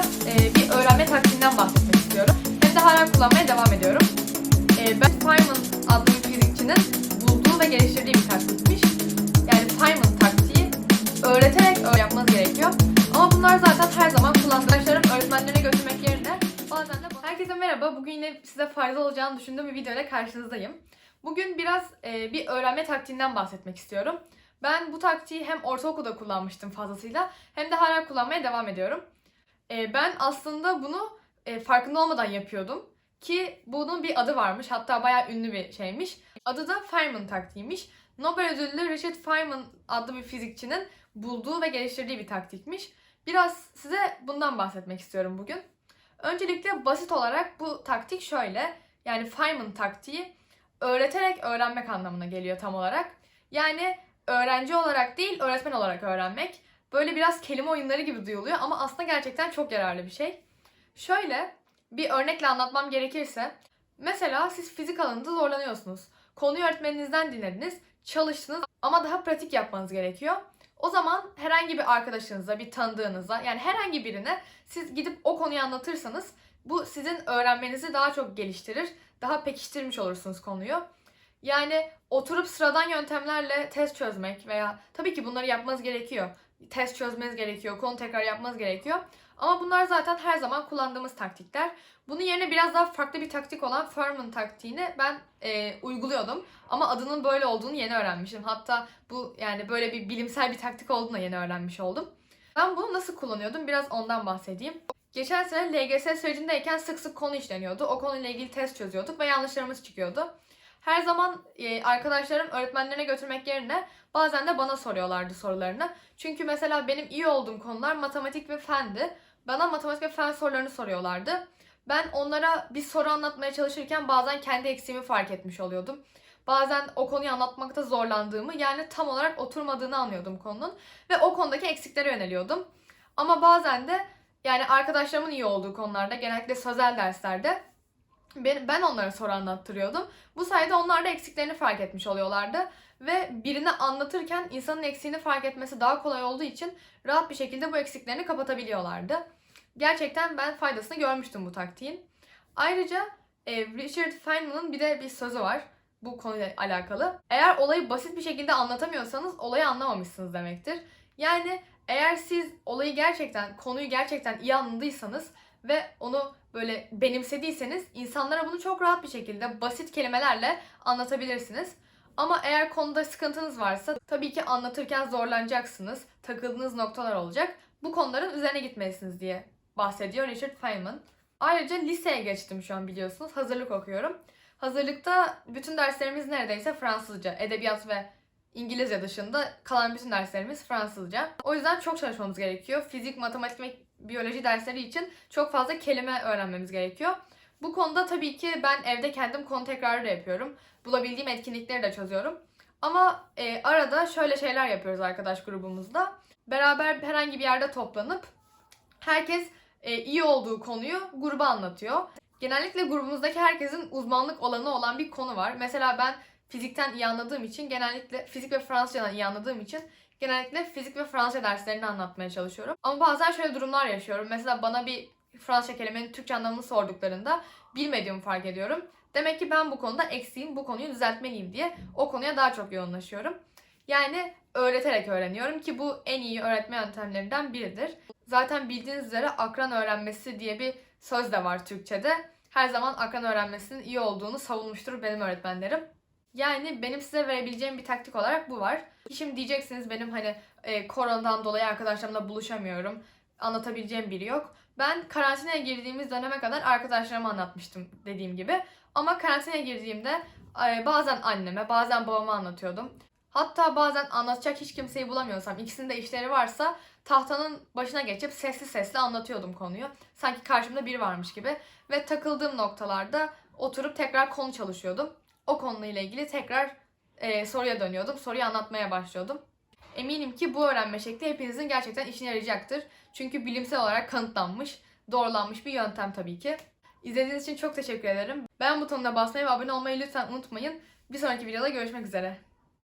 biraz e, bir öğrenme taktiğinden bahsetmek istiyorum. Hem de hala kullanmaya devam ediyorum. E, ben Feynman adlı bir fizikçinin bulduğu ve geliştirdiği bir taktikmiş. Yani Feynman taktiği öğreterek yapmanız gerekiyor. Ama bunlar zaten her zaman kullandığım arkadaşlarım öğretmenlerine götürmek yerine bazen de... Herkese merhaba. Bugün yine size faydalı olacağını düşündüğüm bir video karşınızdayım. Bugün biraz e, bir öğrenme taktiğinden bahsetmek istiyorum. Ben bu taktiği hem ortaokulda kullanmıştım fazlasıyla hem de hala kullanmaya devam ediyorum. E, ben aslında bunu e, farkında olmadan yapıyordum. Ki bunun bir adı varmış. Hatta bayağı ünlü bir şeymiş. Adı da Feynman taktiğiymiş. Nobel ödüllü Richard Feynman adlı bir fizikçinin bulduğu ve geliştirdiği bir taktikmiş. Biraz size bundan bahsetmek istiyorum bugün. Öncelikle basit olarak bu taktik şöyle. Yani Feynman taktiği öğreterek öğrenmek anlamına geliyor tam olarak. Yani öğrenci olarak değil, öğretmen olarak öğrenmek. Böyle biraz kelime oyunları gibi duyuluyor ama aslında gerçekten çok yararlı bir şey. Şöyle bir örnekle anlatmam gerekirse, mesela siz fizik alanında zorlanıyorsunuz. Konuyu öğretmeninizden dinlediniz, çalıştınız ama daha pratik yapmanız gerekiyor. O zaman herhangi bir arkadaşınıza, bir tanıdığınıza yani herhangi birine siz gidip o konuyu anlatırsanız bu sizin öğrenmenizi daha çok geliştirir. Daha pekiştirmiş olursunuz konuyu. Yani oturup sıradan yöntemlerle test çözmek veya tabii ki bunları yapmanız gerekiyor. Test çözmeniz gerekiyor, konu tekrar yapmanız gerekiyor. Ama bunlar zaten her zaman kullandığımız taktikler. Bunun yerine biraz daha farklı bir taktik olan Furman taktiğini ben e, uyguluyordum. Ama adının böyle olduğunu yeni öğrenmişim. Hatta bu yani böyle bir bilimsel bir taktik olduğunu yeni öğrenmiş oldum. Ben bunu nasıl kullanıyordum biraz ondan bahsedeyim. Geçen sene LGS sürecindeyken sık sık konu işleniyordu. O konuyla ilgili test çözüyorduk ve yanlışlarımız çıkıyordu. Her zaman e, arkadaşlarım öğretmenlerine götürmek yerine bazen de bana soruyorlardı sorularını. Çünkü mesela benim iyi olduğum konular matematik ve fendi. Bana matematik ve fen sorularını soruyorlardı. Ben onlara bir soru anlatmaya çalışırken bazen kendi eksiğimi fark etmiş oluyordum. Bazen o konuyu anlatmakta zorlandığımı yani tam olarak oturmadığını anlıyordum konunun. Ve o konudaki eksiklere yöneliyordum. Ama bazen de yani arkadaşlarımın iyi olduğu konularda genellikle sözel derslerde ben, onlara soru anlattırıyordum. Bu sayede onlar da eksiklerini fark etmiş oluyorlardı. Ve birini anlatırken insanın eksiğini fark etmesi daha kolay olduğu için rahat bir şekilde bu eksiklerini kapatabiliyorlardı. Gerçekten ben faydasını görmüştüm bu taktiğin. Ayrıca e, Richard Feynman'ın bir de bir sözü var bu konuyla alakalı. Eğer olayı basit bir şekilde anlatamıyorsanız olayı anlamamışsınız demektir. Yani eğer siz olayı gerçekten, konuyu gerçekten iyi anladıysanız ve onu böyle benimsediyseniz insanlara bunu çok rahat bir şekilde basit kelimelerle anlatabilirsiniz. Ama eğer konuda sıkıntınız varsa tabii ki anlatırken zorlanacaksınız. Takıldığınız noktalar olacak. Bu konuların üzerine gitmelisiniz diye bahsediyor Richard Feynman. Ayrıca liseye geçtim şu an biliyorsunuz. Hazırlık okuyorum. Hazırlıkta bütün derslerimiz neredeyse Fransızca, edebiyat ve İngilizce dışında kalan bütün derslerimiz Fransızca. O yüzden çok çalışmamız gerekiyor. Fizik, matematik ve biyoloji dersleri için çok fazla kelime öğrenmemiz gerekiyor. Bu konuda tabii ki ben evde kendim konu tekrarı da yapıyorum. Bulabildiğim etkinlikleri de çözüyorum. Ama e, arada şöyle şeyler yapıyoruz arkadaş grubumuzda. Beraber herhangi bir yerde toplanıp herkes e, iyi olduğu konuyu gruba anlatıyor. Genellikle grubumuzdaki herkesin uzmanlık alanı olan bir konu var. Mesela ben fizikten iyi anladığım için genellikle fizik ve Fransızcadan iyi anladığım için genellikle fizik ve Fransızca derslerini anlatmaya çalışıyorum. Ama bazen şöyle durumlar yaşıyorum. Mesela bana bir Fransızca kelimenin Türkçe anlamını sorduklarında bilmediğimi fark ediyorum. Demek ki ben bu konuda eksiğim, bu konuyu düzeltmeliyim diye o konuya daha çok yoğunlaşıyorum. Yani öğreterek öğreniyorum ki bu en iyi öğretme yöntemlerinden biridir. Zaten bildiğiniz üzere akran öğrenmesi diye bir söz de var Türkçe'de. Her zaman akran öğrenmesinin iyi olduğunu savunmuştur benim öğretmenlerim. Yani benim size verebileceğim bir taktik olarak bu var. Şimdi diyeceksiniz benim hani e, koronadan dolayı arkadaşlarımla buluşamıyorum. Anlatabileceğim biri yok. Ben karantinaya girdiğimiz döneme kadar arkadaşlarıma anlatmıştım dediğim gibi. Ama karantinaya girdiğimde e, bazen anneme, bazen babama anlatıyordum. Hatta bazen anlatacak hiç kimseyi bulamıyorsam, ikisinde işleri varsa tahtanın başına geçip sessiz sesli anlatıyordum konuyu. Sanki karşımda biri varmış gibi. Ve takıldığım noktalarda oturup tekrar konu çalışıyordum. O konuyla ilgili tekrar e, soruya dönüyordum. Soruyu anlatmaya başlıyordum. Eminim ki bu öğrenme şekli hepinizin gerçekten işine yarayacaktır. Çünkü bilimsel olarak kanıtlanmış, doğrulanmış bir yöntem tabii ki. İzlediğiniz için çok teşekkür ederim. Beğen butonuna basmayı ve abone olmayı lütfen unutmayın. Bir sonraki videoda görüşmek üzere.